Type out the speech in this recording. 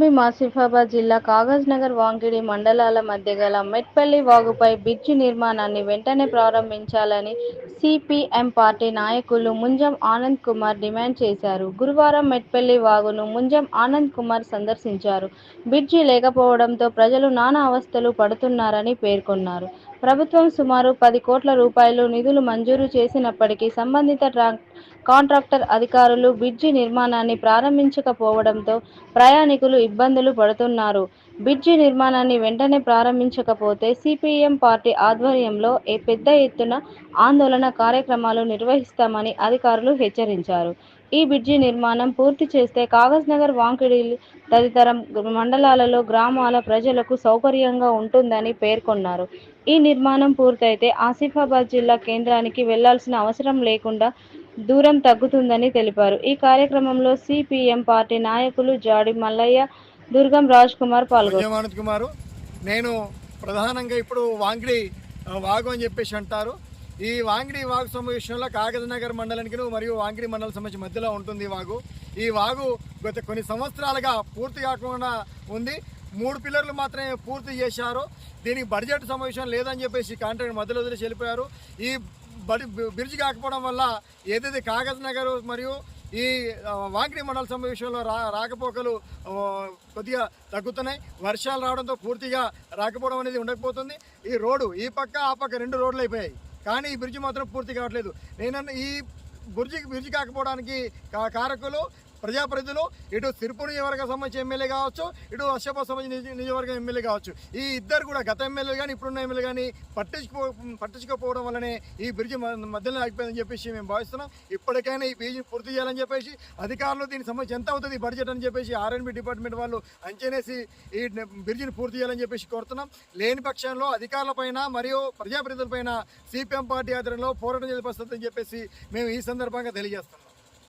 భీం ఆసిఫాబాద్ జిల్లా కాగజ్ నగర్ వాంకిడి మండలాల మధ్య గల మెట్పల్లి వాగుపై బ్రిడ్జి నిర్మాణాన్ని వెంటనే ప్రారంభించాలని సిపిఎం పార్టీ నాయకులు ముంజం ఆనంద్ కుమార్ డిమాండ్ చేశారు. గురువారం మెట్పల్లి వాగును ముంజం ఆనంద్ కుమార్ సందర్శించారు. బ్రిడ్జి లేకపోవడంతో ప్రజలు నానా అవస్థలు పడుతున్నారని పేర్కొన్నారు. ప్రభుత్వం సుమారు పది కోట్ల రూపాయలు నిధులు మంజూరు చేసినప్పటికీ సంబంధిత ట్రాక్ కాంట్రాక్టర్ అధికారులు బ్రిడ్జి నిర్మాణాన్ని ప్రారంభించకపోవడంతో ప్రయాణికులు ఇబ్బందులు పడుతున్నారు. బ్రిడ్జి నిర్మాణాన్ని వెంటనే ప్రారంభించకపోతే సిపిఎం పార్టీ ఆధ్వర్యంలో ఏ పెద్ద ఎత్తున ఆందోళన కార్యక్రమాలు నిర్వహిస్తామని అధికారులు హెచ్చరించారు. ఈ బ్రిడ్జి నిర్మాణం పూర్తి చేస్తే కాగజ్ నగర్ వాంకిడి తదితర మండలాలలో గ్రామాల ప్రజలకు సౌకర్యంగా ఉంటుందని పేర్కొన్నారు. ఈ నిర్మాణం పూర్తయితే ఆసిఫాబాద్ జిల్లా కేంద్రానికి వెళ్ళాల్సిన అవసరం లేకుండా దూరం తగ్గుతుందని తెలిపారు. ఈ కార్యక్రమంలో సిపిఎం పార్టీ నాయకులు జాడి మల్లయ్య దుర్గం రాజ్ కుమార్ పాల్గొన్నారు కుమారు నేను ప్రధానంగా ఇప్పుడు వాంగిడి వాగు అని చెప్పేసి అంటారు. ఈ వాంగిడి వాగు సమావేశంలో కాగజనగర్ మండలానికి మరియు వాంగిడి మండల సమస్య మధ్యలో ఉంటుంది ఈ వాగు. ఈ వాగు గత కొన్ని సంవత్సరాలుగా పూర్తి కాకుండా ఉంది. మూడు పిల్లర్లు మాత్రమే పూర్తి చేశారు. దీనికి బడ్జెట్ సమావేశం లేదని చెప్పేసి కాంట్రాక్ట్ మధ్యలో వదిలేసి వెళ్ళిపోయారు. ఈ బడి బ్రిడ్జ్ కాకపోవడం వల్ల ఏదైతే కాగజ్ నగర్ మరియు ఈ ఆ, మండల మండల సమావేశంలో రా రాకపోకలు కొద్దిగా తగ్గుతున్నాయి. వర్షాలు రావడంతో పూర్తిగా రాకపోవడం అనేది ఉండకపోతుంది. ఈ రోడ్డు ఈ పక్క ఆ పక్క రెండు రోడ్లు అయిపోయాయి. కానీ ఈ బ్రిడ్జ్ మాత్రం పూర్తి కావట్లేదు. నేను ఈ బ్రిడ్జి బ్రిడ్జి కాకపోవడానికి కా- కారకులు ప్రజాప్రతినిధులు ఇటు తిరుపతి నియోజకవర్గం సంబంధించి ఎమ్మెల్యే కావచ్చు ఇటు అశ్వప సంబంధించి నియోజకవర్గం ఎమ్మెల్యే కావచ్చు. ఈ ఇద్దరు కూడా గత ఎమ్మెల్యే కానీ ఇప్పుడున్న ఎమ్మెల్యే కానీ పట్టించుకో పట్టించుకోకపోవడం వల్లనే ఈ బ్రిడ్జి మధ్యలో ఆగిపోయిందని చెప్పేసి మేము భావిస్తున్నాం. ఇప్పటికైనా ఈ బ్రిడ్జ్ పూర్తి చేయాలని చెప్పేసి అధికారులు దీనికి సంబంధించి ఎంత అవుతుంది బడ్జెట్ అని చెప్పేసి ఆర్ఎన్బి డిపార్ట్మెంట్ వాళ్ళు అంచనేసి ఈ బ్రిడ్జ్ని పూర్తి చేయాలని చెప్పేసి కోరుతున్నాం. లేని పక్షంలో అధికారులపైన మరియు ప్రజాప్రతినిధులపైన సిపిఎం పార్టీ ఆధ్వర్యంలో పోరాటం చేసే పరిస్థితి అని చెప్పేసి మేము ఈ సందర్భంగా తెలియజేస్తున్నాం.